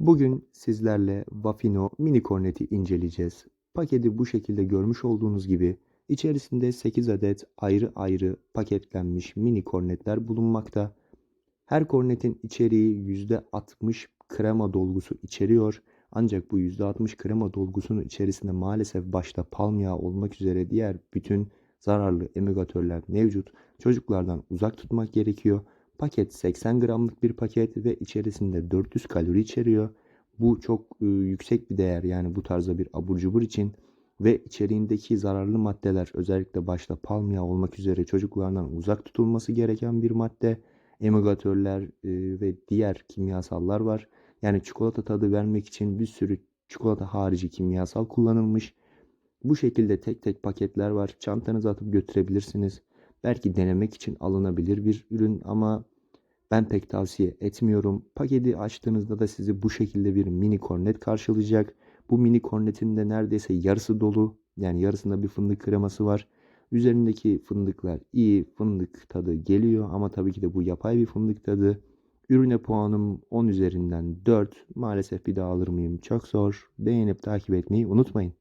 Bugün sizlerle Vafino mini korneti inceleyeceğiz. Paketi bu şekilde görmüş olduğunuz gibi içerisinde 8 adet ayrı ayrı paketlenmiş mini kornetler bulunmakta. Her kornetin içeriği %60 krema dolgusu içeriyor. Ancak bu %60 krema dolgusunun içerisinde maalesef başta palm yağı olmak üzere diğer bütün zararlı emülgatörler mevcut. Çocuklardan uzak tutmak gerekiyor. Paket 80 gramlık bir paket ve içerisinde 400 kalori içeriyor. Bu çok e, yüksek bir değer yani bu tarzda bir abur cubur için ve içeriğindeki zararlı maddeler özellikle başta palm olmak üzere çocuklardan uzak tutulması gereken bir madde. Emulgatörler e, ve diğer kimyasallar var. Yani çikolata tadı vermek için bir sürü çikolata harici kimyasal kullanılmış. Bu şekilde tek tek paketler var. Çantanıza atıp götürebilirsiniz. Belki denemek için alınabilir bir ürün ama ben pek tavsiye etmiyorum. Paketi açtığınızda da sizi bu şekilde bir mini kornet karşılayacak. Bu mini kornetin de neredeyse yarısı dolu. Yani yarısında bir fındık kreması var. Üzerindeki fındıklar iyi fındık tadı geliyor ama tabii ki de bu yapay bir fındık tadı. Ürüne puanım 10 üzerinden 4. Maalesef bir daha alır mıyım? Çok zor. Beğenip takip etmeyi unutmayın.